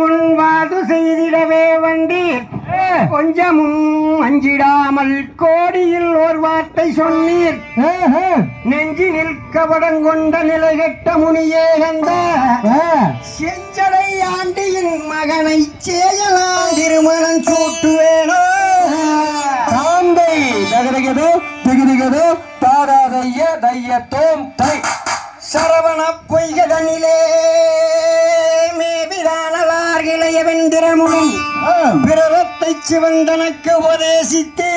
முன்வாது செய்திடவே வண்டி கொஞ்சமும் அஞ்சிடாமல் கோடியில் ஒரு வார்த்தை சொன்னீர். நெஞ்சி நிற்க வடங்கொண்ட நிலை கெட்ட முனியே கந்த. செஞ்சடை ஆண்டியின் மகனை சேயலாம் திருமணம் சூட்டுவேனோ. தாந்தை தகதகதோ திகதிகதோ தாராதைய தையத்தோம் தை. சரவண பொய்கதனிலே. நிரந்தரமும் பிறரத்தை சிவந்தனக்கு உபதேசித்து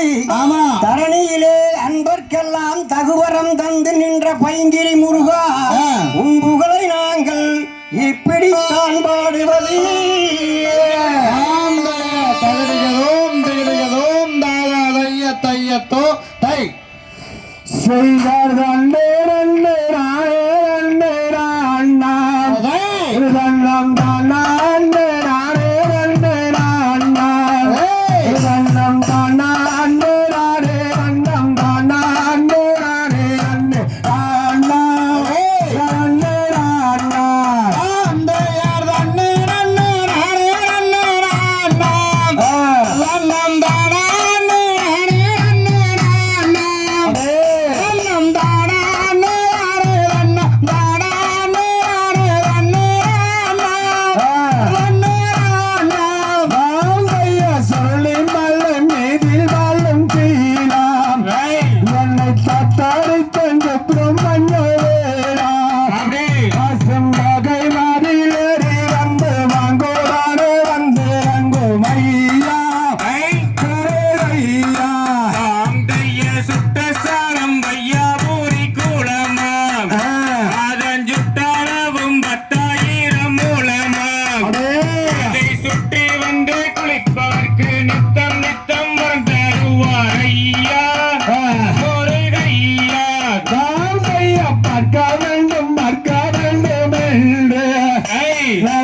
தரணியிலே அன்பர்க்கெல்லாம் தகுவரம் தந்து நின்ற பைங்கிரி முருகா உன் புகழை நாங்கள் இப்படி தான் பாடுவது செய்தார் தான் நேரன் நேராயே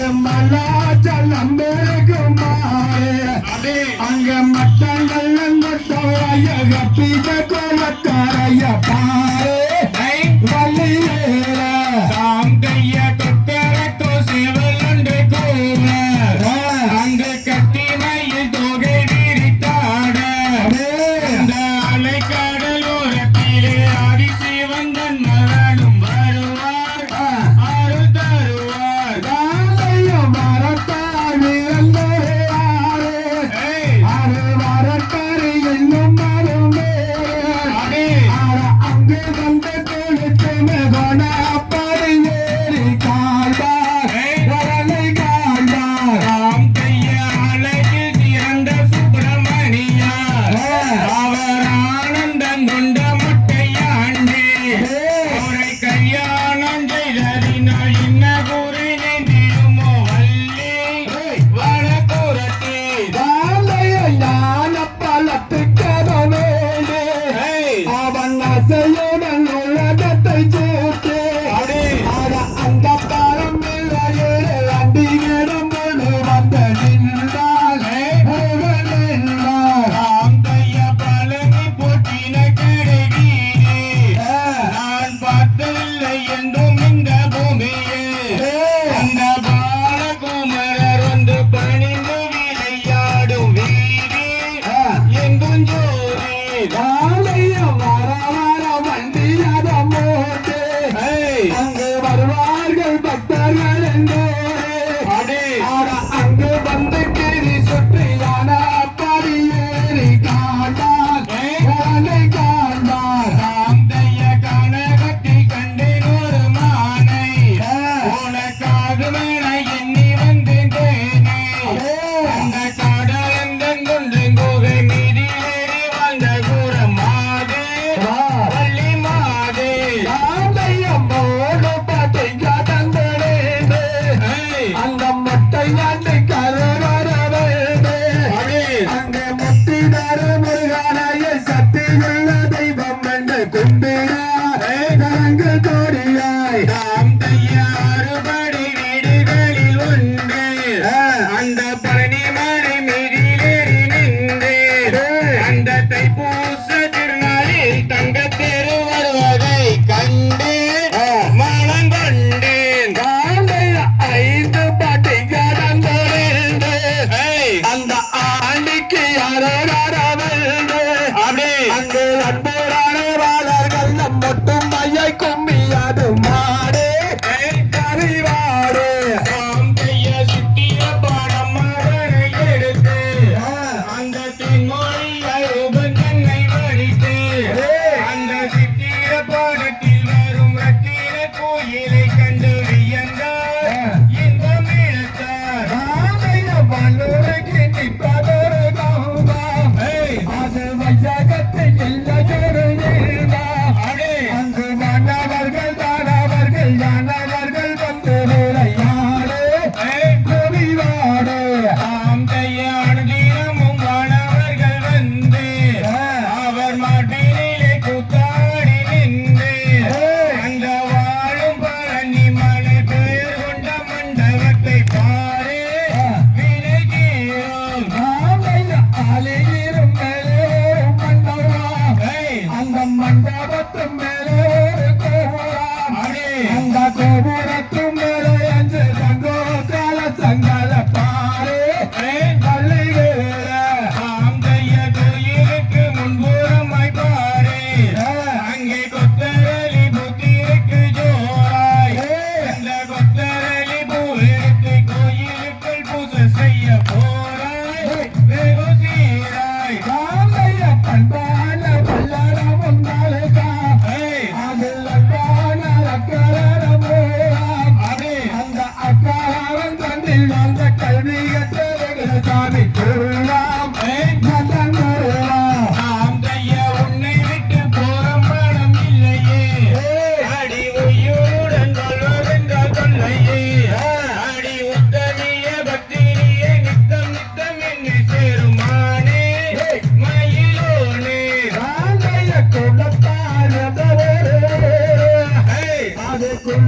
அங்க மலாச்சல் அம்பேகுமாரே அங்க மட்டங்கள் அங்க தோழைய கப்பித கோலத்தாரையப்பா লেখা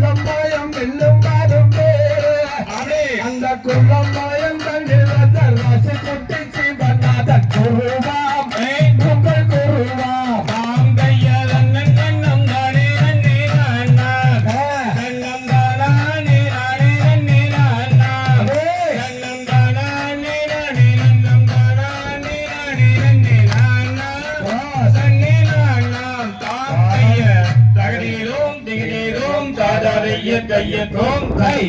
குள்ளம் மாயம் வெல்லும் மாறும் பேரு அந்த குள்ளம் மாயம் வந்த ராசி குட்டி சீவநாத જઈએ ધૂમ થઈ.